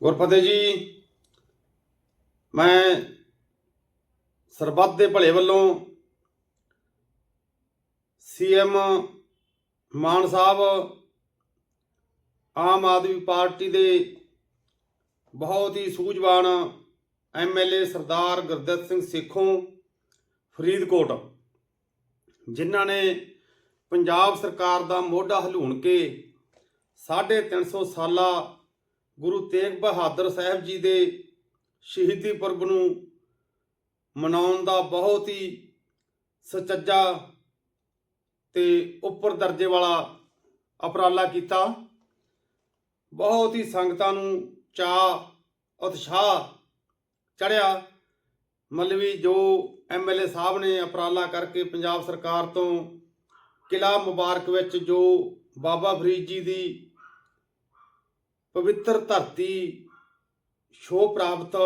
ਗੁਰਫਤਿਹ ਜੀ, ਮੈਂ ਸਰਬੱਤ ਦੇ ਭਲੇ ਵੱਲੋਂ ਸੀਐਮ ਮਾਨ ਸਾਹਿਬ, ਆਮ ਆਦਮੀ ਪਾਰਟੀ ਦੇ ਬਹੁਤ ਹੀ ਸੂਝਵਾਨ ਐਮਐਲਏ ਸਰਦਾਰ ਗੁਰਦਿੱਤ ਸਿੰਘ ਸੇਖੋਂ ਫਰੀਦਕੋਟ, ਜਿਨ੍ਹਾਂ ਨੇ ਪੰਜਾਬ ਸਰਕਾਰ ਦਾ ਮੋਢਾ ਹਲੂਣ ਕੇ 350 ਸਾਲਾ ਗੁਰੂ ਤੇਗ ਬਹਾਦਰ ਸਾਹਿਬ ਜੀ ਦੇ ਸ਼ਹੀਦੀ ਪੁਰਬ ਨੂੰ ਮਨਾਉਣ ਦਾ ਬਹੁਤ ਹੀ ਸੁਚੱਜਾ ਤੇ ਉੱਪਰ ਦਰਜੇ ਵਾਲਾ ਉਪਰਾਲਾ ਕੀਤਾ। ਬਹੁਤ ਹੀ ਸੰਗਤਾਂ ਨੂੰ ਚਾਅ, ਉਤਸ਼ਾਹ ਚੜਿਆ ਮਲਵੀ ਜੋ ਐਮਐਲਏ ਸਾਹਿਬ ਨੇ ਅਪਰਾਲਾ ਕਰਕੇ ਪੰਜਾਬ ਸਰਕਾਰ ਤੋਂ ਕਿਲਾ ਮੁਬਾਰਕ ਵਿੱਚ ਜੋ ਬਾਬਾ ਫਰੀਦ ਜੀ ਦੀ ਪਵਿੱਤਰ ਧਰਤੀ ਸ਼ੋਅ ਪ੍ਰਾਪਤ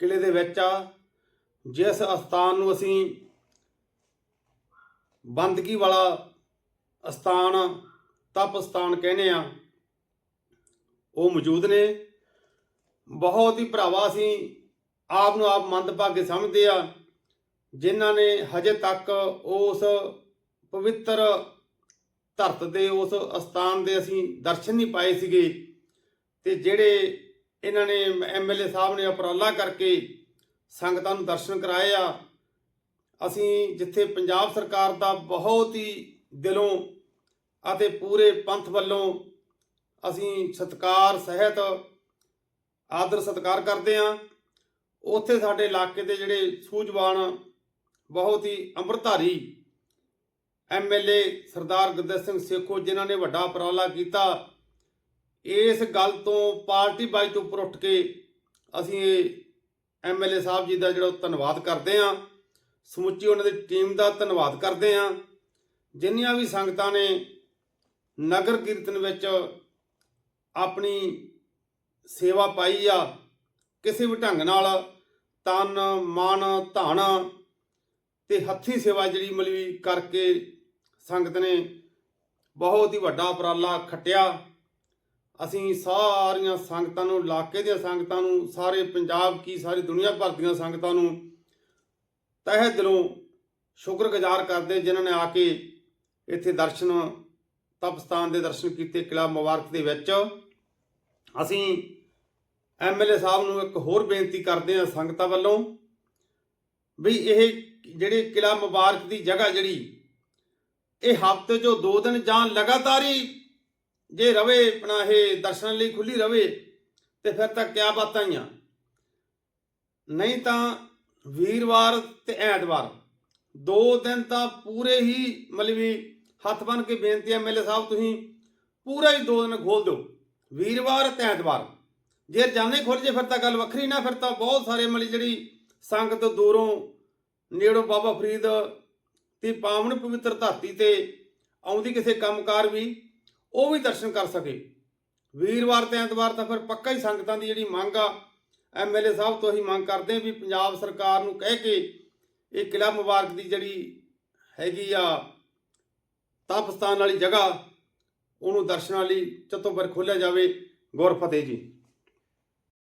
ਕਿਲੇ ਦੇ ਵਿੱਚ ਆ, ਜਿਸ ਅਸਥਾਨ ਨੂੰ ਅਸੀਂ ਬੰਦਗੀ ਵਾਲਾ ਅਸਥਾਨ, ਤਪ ਅਸਥਾਨ ਕਹਿੰਦੇ ਆ, ਉਹ ਮੌਜੂਦ ਨੇ। ਬਹੁਤ ਹੀ ਭਰਾਵਾ ਅਸੀਂ ਆਪ ਨੂੰ ਆਪ ਮੰਦਭਾਗੇ ਸਮਝਦੇ ਆ, ਜਿਨ੍ਹਾਂ ਨੇ ਹਜੇ ਤੱਕ ਉਸ ਪਵਿੱਤਰ ਧਰਤ ਦੇ, ਉਸ ਅਸਥਾਨ ਦੇ ਅਸੀਂ ਦਰਸ਼ਨ ਨਹੀਂ ਪਾਏ ਸੀਗੇ। ਤੇ ਜਿਹੜੇ ਇਹਨਾਂ ਨੇ ਐਮਐਲਏ ਸਾਹਿਬ ਨੇ ਉਪਰਾਲਾ ਕਰਕੇ ਸੰਗਤਾਂ ਨੂੰ ਦਰਸ਼ਨ ਕਰਾਏ ਆ, ਅਸੀਂ ਜਿੱਥੇ ਪੰਜਾਬ ਸਰਕਾਰ ਦਾ ਬਹੁਤ ਹੀ ਦਿਲੋਂ ਅਤੇ ਪੂਰੇ ਪੰਥ ਵੱਲੋਂ ਅਸੀਂ ਸਤਕਾਰ, ਸਹਿਤ, ਆਦਰ, ਸਤਕਾਰ ਕਰਦੇ ਆ ਉੱਥੇ ਸਾਡੇ ਇਲਾਕੇ ਦੇ ਜਿਹੜੇ ਸੂਝਵਾਨ, ਬਹੁਤ ਹੀ ਅੰਮ੍ਰਿਤਧਾਰੀ ਐਮਐਲਏ ਸਰਦਾਰ ਗੁਰਦਿੱਤ ਸਿੰਘ ਸੇਖੋ, ਜਿਨ੍ਹਾਂ ਨੇ ਵੱਡਾ ਉਪਰਾਲਾ ਕੀਤਾ ਇਸ ਗੱਲ ਤੋਂ ਪਾਰਟੀ ਬਾਈ ਤੋਂ ਉੱਪਰ ਉੱਠ ਕੇ ਅਸੀਂ ਇਹ ਐਮਐਲਏ ਸਾਹਿਬ ਜੀ ਦਾ ਜਿਹੜਾ ਧੰਨਵਾਦ ਕਰਦੇ ਹਾਂ। ਸਮੁੱਚੀ ਉਹਨਾਂ ਦੀ ਟੀਮ ਦਾ ਧੰਨਵਾਦ ਕਰਦੇ ਹਾਂ। ਜਿੰਨੀਆਂ ਵੀ ਸੰਗਤਾਂ ਨੇ ਨਗਰ ਕੀਰਤਨ ਵਿੱਚ ਆਪਣੀ ਸੇਵਾ ਪਾਈ ਆ, ਕਿਸੇ ਵੀ ਢੰਗ ਨਾਲ, ਤਨ, ਮਨ, ਧਨ ਤੇ ਹੱਥੀ ਸੇਵਾ ਜਿਹੜੀ ਮਲਵੀ ਕਰਕੇ ਸੰਗਤ ਨੇ ਬਹੁਤ ਹੀ ਵੱਡਾ ਉਪਰਾਲਾ ਖੱਟਿਆ। ਅਸੀਂ ਸਾਰੀਆਂ ਸੰਗਤਾਂ ਨੂੰ, ਇਲਾਕੇ ਦੀਆਂ ਸੰਗਤਾਂ ਨੂੰ, ਸਾਰੇ ਪੰਜਾਬ ਕੀ, ਸਾਰੀ ਦੁਨੀਆ ਭਰ ਦੀਆਂ ਸੰਗਤਾਂ ਨੂੰ ਤਹਿ ਦਿਲੋਂ ਸ਼ੁਕਰਗੁਜ਼ਾਰ ਕਰਦੇ ਜਿਨ੍ਹਾਂ ਨੇ ਆ ਕੇ ਇੱਥੇ ਦਰਸ਼ਨ, ਤਪਸਥਾਨ ਦੇ ਦਰਸ਼ਨ ਕੀਤੇ ਕਿਲਾ ਮੁਬਾਰਕ ਦੇ ਵਿੱਚ। ਅਸੀਂ ਐਮਐਲਏ ਸਾਹਿਬ ਨੂੰ ਇੱਕ ਹੋਰ ਬੇਨਤੀ ਕਰਦੇ ਹਾਂ ਸੰਗਤਾਂ ਵੱਲੋਂ ਵੀ ਇਹ ਜਿਹੜੇ ਕਿਲਾ ਮੁਬਾਰਕ ਦੀ ਜਗ੍ਹਾ ਜਿਹੜੀ, ਇਹ ਹਫ਼ਤੇ ਜੋ ਦੋ ਦਿਨ ਜਾਂ ਲਗਾਤਾਰ ਹੀ ਜੇ ਰਵੇ ਆਪਣਾ ਇਹ ਦਰਸ਼ਨ ਲਈ ਖੁੱਲੀ ਰਵੇ, ਤੇ ਫਿਰ ਤਾਂ ਕਿਆ ਬਾਤਾਂ ਹੀ ਆ। ਨਹੀਂ ਤਾਂ ਵੀਰਵਾਰ ਤੇ ਐਤਵਾਰ, ਦੋ ਦਿਨ ਤਾਂ ਪੂਰੇ ਹੀ ਮਲਵੀ ਹੱਥ ਬਨ ਕੇ ਬੇਨਤੀ ਹੈ ਮੇਲੇ ਸਾਹਿਬ, ਤੁਸੀਂ ਪੂਰਾ ਹੀ ਦੋ ਦਿਨ ਖੋਲ ਦਿਓ, ਵੀਰਵਾਰ ਤੇ ਐਤਵਾਰ। ਜੇ ਜਾਣੇ ਖੁੱਲ ਜੇ, ਫਿਰ ਤਾਂ ਗੱਲ ਵੱਖਰੀ ਨਾ, ਫਿਰ ਤਾਂ ਬਹੁਤ ਸਾਰੇ ਮਲੀ ਜਿਹੜੀ ਸੰਗਤ ਦੂਰੋਂ ਨੇੜੋਂ ਬਾਬਾ ਫਰੀਦ ਦੀ ਪਾਵਨ ਪਵਿੱਤਰ ਧਰਤੀ ਤੇ ਆਉਂਦੀ ਕਿਸੇ ਕੰਮਕਾਰ ਵੀ ਉਹ ਵੀ ਦਰਸ਼ਨ ਕਰ ਸਕੇ। ਵੀਰਵਾਰ ਤੇ ਐਤਵਾਰ ਤਾਂ ਫਿਰ ਪੱਕਾ ਹੀ ਸੰਗਤਾਂ ਦੀ ਜਿਹੜੀ ਮੰਗ ਆ ਐਮਐਲਏ ਸਾਹਿਬ ਤੋਂ ਅਸੀਂ ਮੰਗ ਕਰਦੇ ਹਾਂ ਵੀ ਪੰਜਾਬ ਸਰਕਾਰ ਨੂੰ ਕਹਿ ਕੇ ਇਹ ਕਿਲਾ ਮੁਬਾਰਕ ਦੀ ਜਿਹੜੀ ਹੈਗੀ ਆ ਤਪਸਥਾਨ ਵਾਲੀ ਜਗ੍ਹਾ, ਉਹਨੂੰ ਦਰਸ਼ਨਾਂ ਲਈ ਚਤੋਬਰ ਖੋਲਿਆ ਜਾਵੇ। ਗੁਰ ਫਤਿਹ ਜੀ।